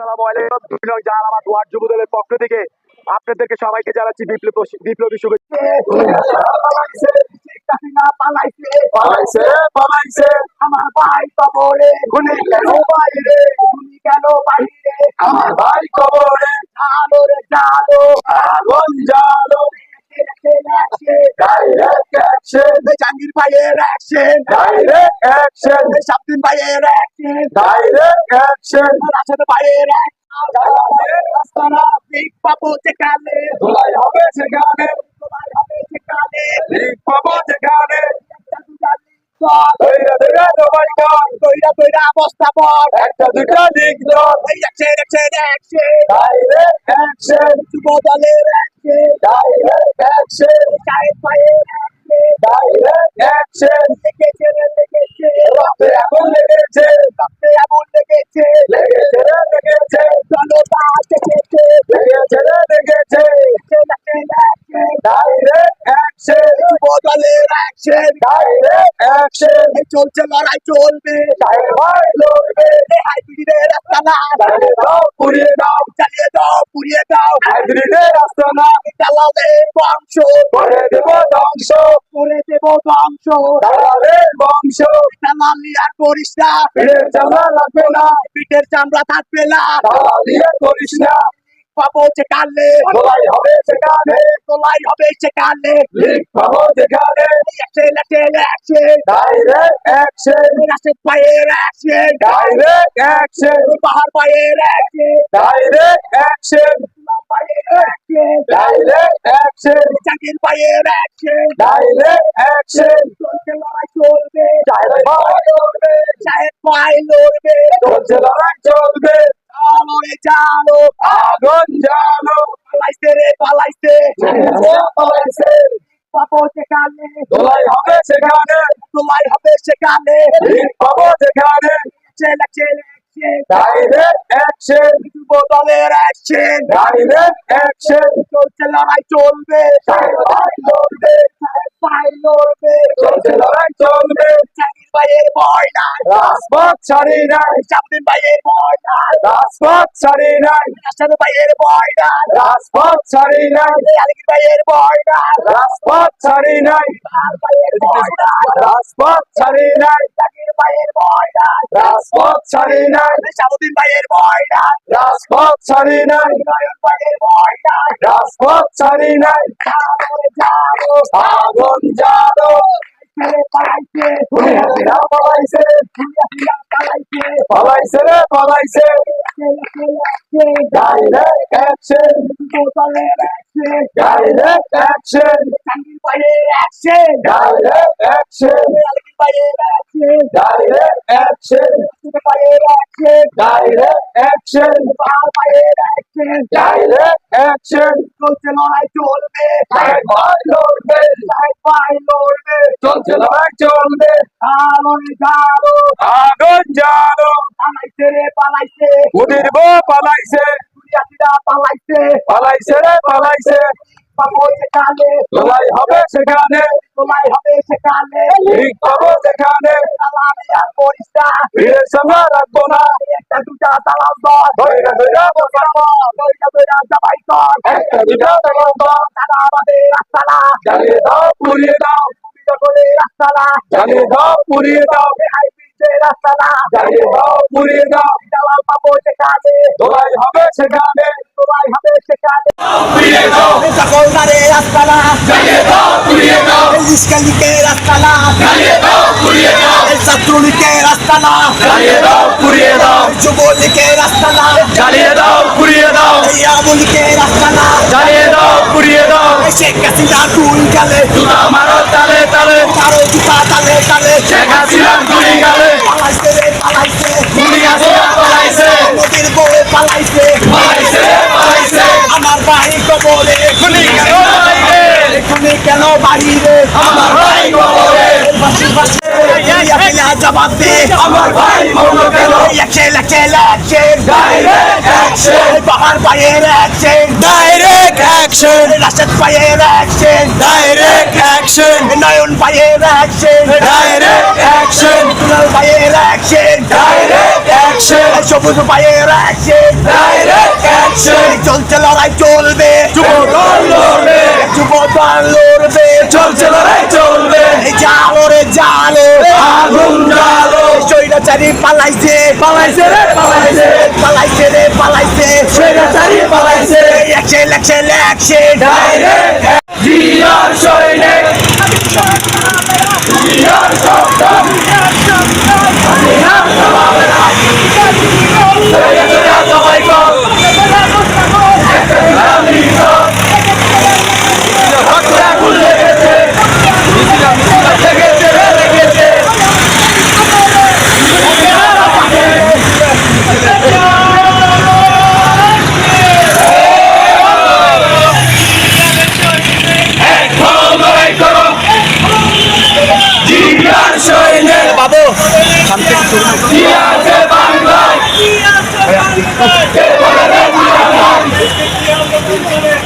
আসসালামু আলাইকুম। বিনয় নং আমার দুয়ার যুবদলের পক্ষ থেকে আপনাদেরকে সবাইকে জানাচ্ছি বিপ্লবী বিপ্লবী শুভেচ্ছা। পালাইছে পালাইছে। পালাইছে আমার ভাই কবরে গুলি বাইরে? তুমি কেন বাইরে? আমার ভাই কবরে। আলো রে আলো আগুন অ্যাকশন জাহাঙ্গীর ভাইয়ের অ্যাকশন ডাইরেক্ট অ্যাকশন শাব্দিন ভাইয়ের অ্যাকশন ডাইরেক্ট অ্যাকশন রাশেদ ভাইয়ের অ্যাকশন বিগ বাবু যেখানে ধুলাই হবে সেখানে তোমার হবে যেখানে ঠিক পাবো যেখানে একটা দুটা দিক ডাইরেক্ট অ্যাকশন চলছে লড়াই চলবে হাইব্রিডের রাস্তা না পুড়িয়ে দাও চালিয়ে দাও পুড়িয়ে দাও হাইব্রিডের রাস্তা না দালালের বংশ। করে দেব ধ্বংস। করে দেব ধ্বংস। দালালের বংশ। দালালি আর করিস না। ফিরে চালা লাগবে না। পিঠের চামড়া থাকবে না। দালালি আর করিস না। পাবো যেখানে ধোলাই হবে সেখানে। তোলাই হবে সেখানে। লিখ পাবো যেখানে action action action direct action. Rashed ভাইয়ের অ্যাকশন। Direct action. বাহার ভাইয়ের অ্যাকশন। Direct action. সাহেব ভাই লড়বে লড়াই চলবে চালো আগুন জ্বালো পালাইছে রে পালাইছে পালাইছে পাবো সেখানে ধোলাই হবে সেখানে তোলাই হবে সেখানে পাবো ছেলে ডাইরেক্ট অ্যাকশন যুব দলের অ্যাকশন ডাইরেক্ট অ্যাকশন চলছে লড়াই চলবে। লড়বে। সাহেব ভাই লড়বে। চলছে লড়াই চলবে। জাকির ভাইয়ের ভয় নাই। রাজপথ ছাড়ি নাই শামদিন ভাইয়ের ভয় নাই। রাজপথ ছাড়ি নাই রাশেদ ভাইয়ের ভয় নাই। রাজপথ ছাড়ি নাই আলগির ভাইয়ের ভয় নাই। রাজপথ ছাড়ি নাই। রাজপথ ছাড়ি নাই জাকির ভাইয়ের ভয় নাই রাজপথ ছাড়ি নাই। শামুদ্দিন ভাইয়ের ভয় নাই রাজপথ ছাড়ি নাই। নয়ন ভাইয়ের ভয় নাই রাজপথ ছাড়ি নাই। আগুন ছেলে পালাইছে। পালাইছে। রে পালাইছে। Direct action direct action direct action action Bahar ভাইয়ের আছে ডাইরেক্ট অ্যাকশন চলছে লড়াই চলবে লড়বে লড়বে চলছে লড়াই চলবে আলো রে আগুন জ্বালো পালাইছে রে পালাইছে উদির পালাইছে পালাইছে পালাইছে রে পালাইছে পাবো সেখানে লড়াই হবে সেখানে তোলাই হবে সেখানে। ঠিক পাবো সেখানে। সালামি আর করিস না। ফিরে সামনে রাখব না। একটা দুটা দালাল দল ধৈর্য ধৈর্য। বসাবো দইটা দইটা সবাই কর একটা দুটা দেখো তারা আমাদের রাস্তালা জ্বালিয়ে দাও পুড়িয়ে দাও। রাস্তালা জ্বালিয়ে দাও। পুড়িয়ে দাও। হাইব্রিডের রাস্তালা জ্বালিয়ে দাও পুড়িয়ে দাও দালাল পাবো সেখানে লড়াই হবে সেখানে তোলাই হবে সেখানে পুড়িয়ে দাও সকলদারে রাস্তালা জ্বালিয়ে দাও পুড়িয়ে দাও ইস্কালিকে রাস্তালা জ্বালিয়ে দাও পুড়িয়ে দাও ছাত্রলীগের রাস্তালা জ্বালিয়ে দাও পুড়িয়ে দাও যুবলীগের রাস্তালা জ্বালিয়ে দাও পুড়িয়ে দাও ইয়াবলীগের রাস্তালা জ্বালিয়ে দাও পুড়িয়ে দাও শেখ তালে তালে কারও জুতা তালে তালে শেখ হাসিনা গুলি গালে পালাইছে পালাইছে পালাইছে। আমার ভাই কবরে খুনি কেন? বাইরে কেন বাহিরে আমার ভাই কবরে পাশে খেলা জবাব দে আমার ভাই মৌন গেল খেলা খেলা ডাইরেক্ট অ্যাকশন বাহার পায়ের অ্যাকশন ডাইরেক্ট অ্যাকশন রাশেদ পায়ের অ্যাকশন ডাইরেক্ট অ্যাকশন নয়ন পায়ের অ্যাকশন ডাইরেক্ট অ্যাকশন কুনাল পায়ের অ্যাকশন ডাইরেক্ট অ্যাকশন সবুজ পায়ের অ্যাকশন ডাইরেক্ট অ্যাকশন চলছে লড়াই চলবে। যুব দল লড়বে। যুব দল লড়বে। চলছে লড়াই চলবে। জালো রে জালো আগুন জালো সৈরাচারি পালাইছে। পালাইছে রে পালাইছে। পালাইছে রে পালাইছে। সৈরাচারি পালাইছে। একশে একশে একশে ডাইরেক্ট জিয়ার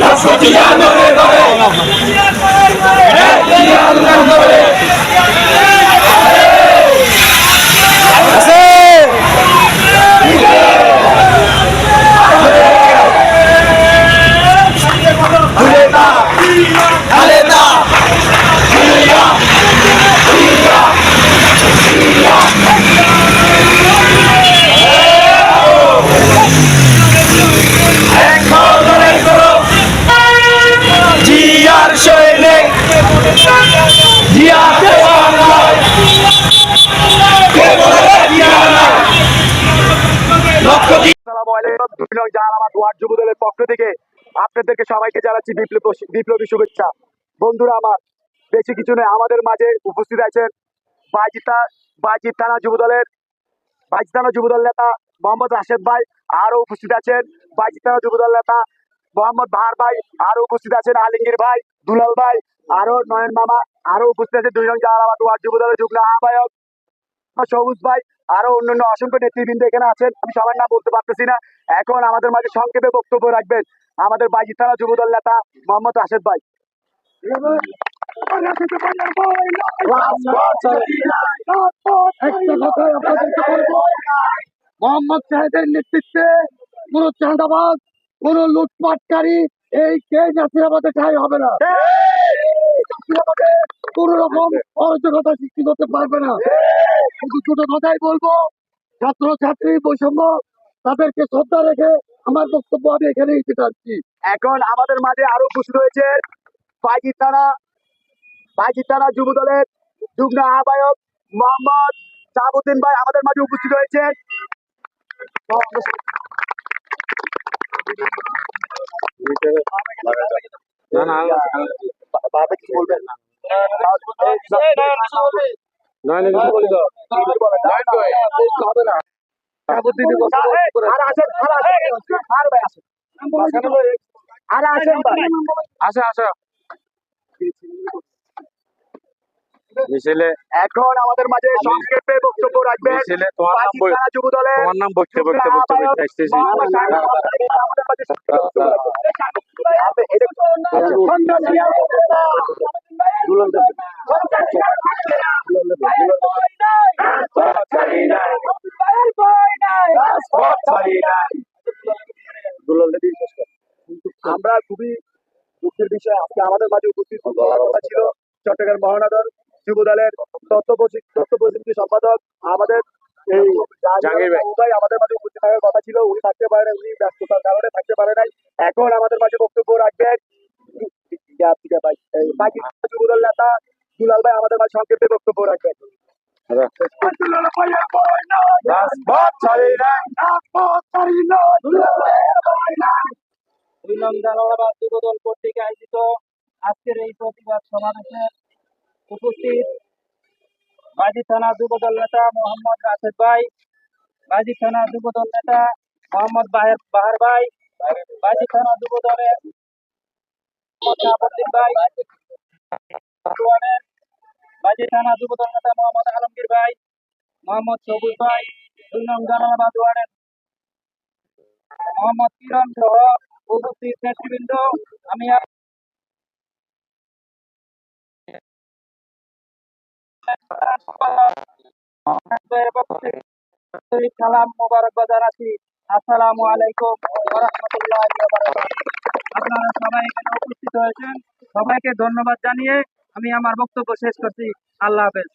লাখো জিয়া নরে নরে le জিয়া জাহানাবাদ ওয়ার্ড যুব দলের পক্ষ থেকে আপনাদেরকে সবাইকে জানাচ্ছি বিপ্লব বিপ্লবী শুভেচ্ছা। বন্ধুরা আমার, বেশি কিছু নয়, আমাদের মাঝে উপস্থিত আছেন বাজিতা বাজিত থানা যুব দলের বাজিত থানা যুব নেতা মোহাম্মদ রাশেদ ভাই আরও উপস্থিত আছেন। বাজিত থানা যুব নেতা মোহাম্মদ বাহার ভাই আরও উপস্থিত আছেন আলিঙ্গির ভাই, দুলাল ভাই আরও নয়ন মামা আরও উপস্থিত আছেন দুই নং জাহানাবাদ ওয়ার্ড যুব দলের যুগ্ম আহ্বায়ক সবুজ ভাই আরও অন্যান্য অসংখ্য নেতৃবৃন্দ এখানে আছেন। আমি সবার নাম বলতে পারতেছি না। এখন আমাদের মাঝে সংক্ষেপে বক্তব্য রাখবেন। আমাদের বাইজি থানা যুবদল নেতা মোহাম্মদ রাশেদ ভাই। মোহাম্মদ সাহেবের নেতৃত্বে কোন চাঁদাবাজ কোন লুটপাটকারী এই কে জাসিরাবাদে ঠাই হবে না? কোন রকম অরাজকতা সৃষ্টি করতে পারবে না। শুধু ছোট কথাই বলব ছাত্র ছাত্রী বৈষম্য তাদেরকে শ্রদ্ধা রেখে আমার বক্তব্য আমি এখানেই দিতে চাচ্ছি এখন আমাদের মাঝে আরও উপস্থিত হয়েছে বাইজি থানা বাইজি থানা যুগ্ম আহ্বায়ক মোহাম্মদ সাহাবুদ্দিন ভাই আমাদের মাঝে উপস্থিত হয়েছেন বাবা কিছু বলবেন না। আর আর আর আর মিছিলে এখন আমাদের মাঝে সংক্ষেপে বক্তব্য রাখবেন মিছিলে তোমার নাম যুব দলের তোমার নাম বলতে বলতে বলতে আসতেছি মোহাম্মদ আমাদের মাঝে উপস্থিত হওয়ার কথা ছিল। চট্টগ্রাম মহানগর যুব দলের তথ্য প্রযুক্তি তথ্য প্রযুক্তি সম্পাদক আমাদের এই ভাই। আমাদের মাঝে উপস্থিত থাকার কথা ছিল। উনি থাকতে পারে উনি ব্যস্ততার কারণে থাকতে পারে নাই। এখন আমাদের মাঝে বক্তব্য রাখবেন। যুব দল নেতা দুলাল ভাই আমাদের মাঝে সংক্ষেপে বক্তব্য রাখবেন। রাজপথ ছাড়ি নাই দুই নং জালালাবাদ যুবদল কর্তৃক আয়োজিত আজকের এই প্রতিবাদ সমাবেশে উপস্থিত বাজি থানা যুবদল নেতা মোহাম্মদ রাশেদ ভাই, বাজি থানা যুবদল নেতা মোহাম্মদ বাহের বাহার ভাই, বাজি থানা যুবদলের ভাই বাজি থানা যুবদল নেতা মোহাম্মদ আলমগীর ভাই, মোহাম্মদ সবুজ ভাই দুই নং জালালাবাদ মোহাম্মদ কিরণ সহ উপস্থিত নেতৃবৃন্দ, আমি সালাম মোবারকবাদ জানাচ্ছি আপনারা সবাই এখানে উপস্থিত হয়েছেন সবাইকে ধন্যবাদ জানিয়ে আমি আমার বক্তব্য শেষ করছি আল্লাহ হাফেজ